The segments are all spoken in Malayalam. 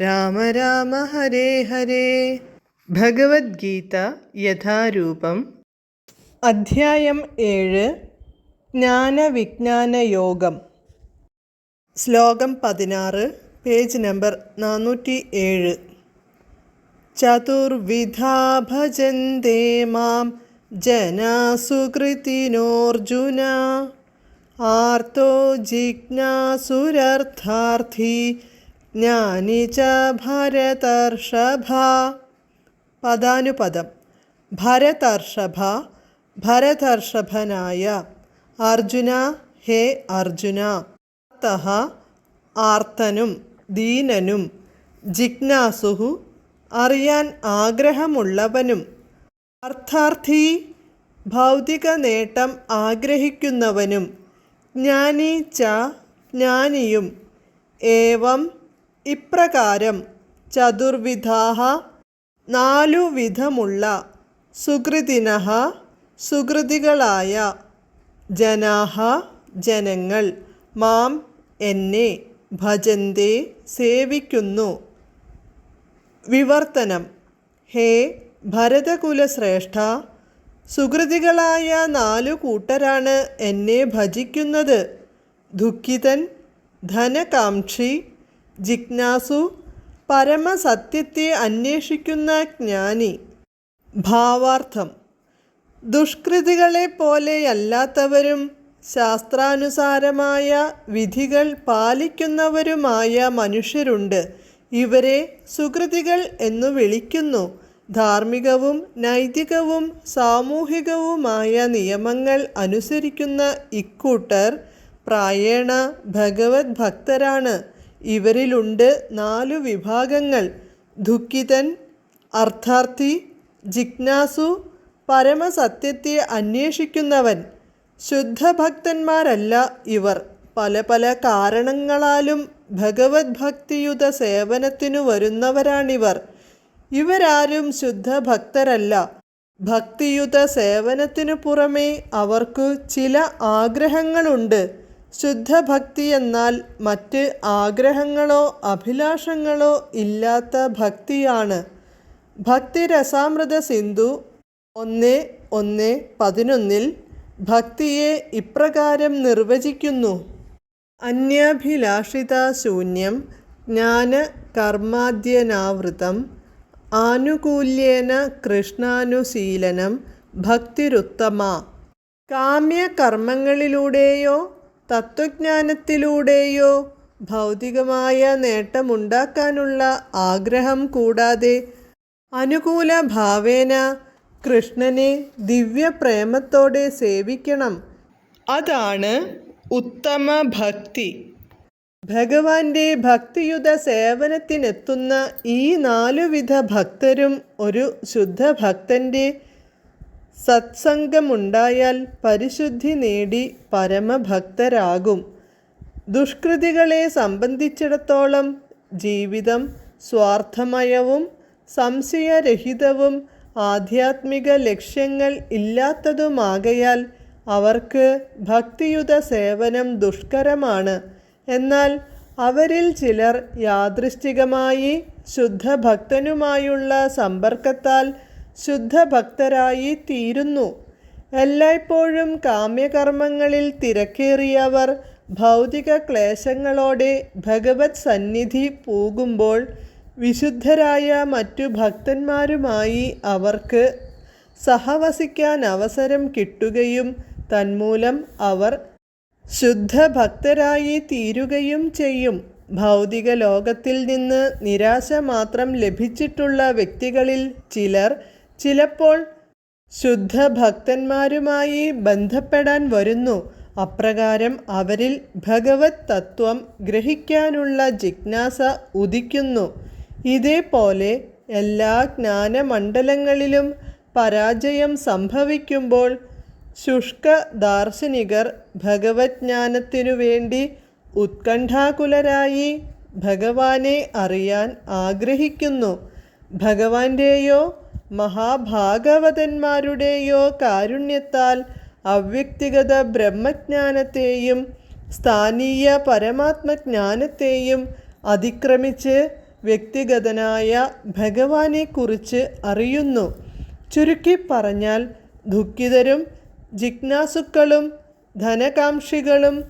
രാമ രാമ ഹരേ ഹരേ. ഭഗവത്ഗീത യഥാരൂപം. അധ്യായം ഏഴ്. ജ്ഞാനവിജ്ഞാന യോഗം. ശ്ലോകം പതിനാറ് പേജ് നമ്പർ നാനൂറ്റി ഏഴ് ചതുർവിധാ ഭജന്തേ മാം ജനാസുകൃതിനോർജുന. ആർത്തോ ജിജ്ഞാസുരർത്ഥാർത്ഥി ജ്ഞാനി ച ഭരതർഷഭ. പദാനുപദം. ഭരതർഷഭ ഭരതർഷഭനായ അർജുന ഹേ അർജുന. തഹ ആർത്തനും ദീനനും ജിജ്ഞാസുഹു അറിയാൻ ആഗ്രഹമുള്ളവനും. അർത്ഥാർത്ഥി ഭൗതിക നേട്ടം ആഗ്രഹിക്കുന്നവനും. ജ്ഞാനി ച ജ്ഞാനിയും ഏവം ഇപ്രകാരം ചതുർവിധാഹ നാലു വിധമുള്ള സുകൃതിനഃ സുകൃതികളായ ജനാഹ ജനങ്ങൾ മാം എന്നെ ഭജന്തെ സേവിക്കുന്നു. വിവർത്തനം. ഹേ ഭരതകുലശ്രേഷ്ഠ സുകൃതികളായ നാലു കൂട്ടരാണ് എന്നെ ഭജിക്കുന്നത്. ദുഃഖിതൻ ധനകാംക്ഷി ജിജ്ഞാസു പരമസത്യത്തെ അന്വേഷിക്കുന്ന ജ്ഞാനി. ഭാവാർത്ഥം. ദുഷ്കൃതികളെ പോലെയല്ലാത്തവരും ശാസ്ത്രാനുസാരമായ വിധികൾ പാലിക്കുന്നവരുമായ മനുഷ്യരുണ്ട്. ഇവരെ സുകൃതികൾ എന്നു വിളിക്കുന്നു. ധാർമ്മികവും നൈതികവും സാമൂഹികവുമായ നിയമങ്ങൾ അനുസരിക്കുന്ന ഇക്കൂട്ടർ പ്രായേണ ഭഗവത് ഭക്തരാണ്. ഇവരിലുണ്ട് നാലു വിഭാഗങ്ങൾ. ദുഃഖിതൻ അർത്ഥാർത്ഥി ജിജ്ഞാസു പരമസത്യത്തെ അന്വേഷിക്കുന്നവൻ. ശുദ്ധഭക്തന്മാരല്ല ഇവർ. പല പല കാരണങ്ങളാലും ഭഗവത് ഭക്തിയുത സേവനത്തിനു വരുന്നവരാണിവർ. ഇവരാരും ശുദ്ധഭക്തരല്ല. ഭക്തിയുത സേവനത്തിനു പുറമേ അവർക്ക് ചില ആഗ്രഹങ്ങളുണ്ട്. ശുദ്ധഭക്തി എന്നാൽ മറ്റ് ആഗ്രഹങ്ങളോ അഭിലാഷങ്ങളോ ഇല്ലാത്ത ഭക്തിയാണ്. ഭക്തിരസാമൃത സിന്ധു ഒന്ന് ഒന്ന് പതിനൊന്നിൽ ഭക്തിയെ ഇപ്രകാരം നിർവചിക്കുന്നു. അന്യാഭിലാഷിതാശൂന്യം ജ്ഞാന കർമാദ്യനാവൃതം ആനുകൂല്യേന കൃഷ്ണാനുശീലനം ഭക്തിരുത്തമ. കാമ്യകർമ്മങ്ങളിലൂടെയോ തത്വജ്ഞാനത്തിലൂടെയോ ഭൗതികമായ നേട്ടമുണ്ടാക്കാനുള്ള ആഗ്രഹം കൂടാതെ അനുകൂല ഭാവേന കൃഷ്ണനെ ദിവ്യപ്രേമത്തോടെ സേവിക്കണം. അതാണ് ഉത്തമ ഭക്തി ഭഗവാന്റെ ഭക്തിയുത സേവനത്തിനെത്തുന്ന ഈ നാലുവിധ ഭക്തരും ഒരു ശുദ്ധഭക്തന്റെ സത്സംഗമുണ്ടായാൽ പരിശുദ്ധി നേടി പരമഭക്തരാകും. ദുഷ്കൃതികളെ സംബന്ധിച്ചിടത്തോളം ജീവിതം സ്വാർത്ഥമയവും സംശയരഹിതവും ആധ്യാത്മിക ലക്ഷ്യങ്ങൾ ഇല്ലാത്തതുമാകയാൽ അവർക്ക് ഭക്തിയുത സേവനം ദുഷ്കരമാണ്. എന്നാൽ അവരിൽ ചിലർ യാദൃശ്ചികമായി ശുദ്ധഭക്തനുമായുള്ള സമ്പർക്കത്താൽ ശുദ്ധഭക്തരായി തീരുന്നു. എല്ലായ്പ്പോഴും കാമ്യകർമ്മങ്ങളിൽ തിരക്കേറിയവർ ഭൗതിക ക്ലേശങ്ങളോടെ ഭഗവത് സന്നിധി പോകുമ്പോൾ വിശുദ്ധരായ മറ്റു ഭക്തന്മാരുമായി അവർക്ക് സഹവസിക്കാൻ അവസരം കിട്ടുകയും തന്മൂലം അവർ ശുദ്ധഭക്തരായി തീരുകയും ചെയ്യും. ഭൗതിക ലോകത്തിൽ നിന്ന് നിരാശ മാത്രം ലഭിച്ചിട്ടുള്ള വ്യക്തികളിൽ ചിലർ ചിലപ്പോൾ ശുദ്ധഭക്തന്മാരുമായി ബന്ധപ്പെടാൻ വരുന്നു. അപ്രകാരം അവരിൽ ഭഗവത് തത്വം ഗ്രഹിക്കാനുള്ള ജിജ്ഞാസ ഉദിക്കുന്നു. ഇതേപോലെ എല്ലാ ജ്ഞാനമണ്ഡലങ്ങളിലും പരാജയം സംഭവിക്കുമ്പോൾ ശുഷ്ക ദാർശനികർ ഭഗവത്ജ്ഞാനത്തിനു വേണ്ടി ഉത്കണ്ഠാകുലരായി ഭഗവാനെ അറിയാൻ ആഗ്രഹിക്കുന്നു. ഭഗവാന്റെയോ മഹാഭാഗവതന്മാരുടെയോ കാരുണ്യത്താൽ അവ്യക്തിഗത ബ്രഹ്മജ്ഞാനത്തെയും സ്ഥാനീയ പരമാത്മജ്ഞാനത്തെയും അതിക്രമിച്ച് വ്യക്തിഗതനായ ഭഗവാനെക്കുറിച്ച് അറിയുന്നു. ചുരുക്കി പറഞ്ഞാൽ ദുഃഖിതരും ജിജ്ഞാസുക്കളും ധനകാംക്ഷികളും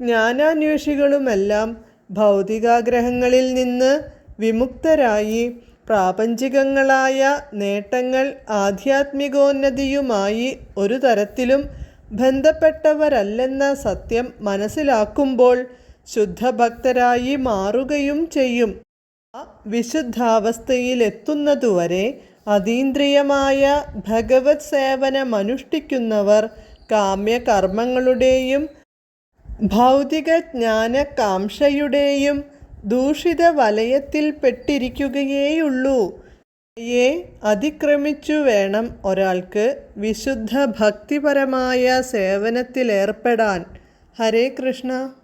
ജ്ഞാനാന്വേഷികളുമെല്ലാം ഭൗതികാഗ്രഹങ്ങളിൽ നിന്ന് വിമുക്തരായി പ്രാപഞ്ചികങ്ങളായ നേട്ടങ്ങൾ ആധ്യാത്മികോന്നതിയുമായി ഒരു തരത്തിലും ബന്ധപ്പെട്ടവരല്ലെന്ന സത്യം മനസ്സിലാക്കുമ്പോൾ ശുദ്ധഭക്തരായി മാറുകയും ചെയ്യും. ആ വിശുദ്ധാവസ്ഥയിലെത്തുന്നതുവരെ അതീന്ദ്രിയമായ ഭഗവത് സേവനമനുഷ്ഠിക്കുന്നവർ കാമ്യകർമ്മങ്ങളുടെയും ഭൗതിക ജ്ഞാനകാംക്ഷയുടെയും ദൂഷിത വലയത്തിൽ പെട്ടിരിക്കുകയേയുള്ളൂ യെ അതിക്രമിച്ചു വേണം ഒരാൾക്ക് വിശുദ്ധ ഭക്തിപരമായ സേവനത്തിലേർപ്പെടാൻ. ഹരേ കൃഷ്ണ.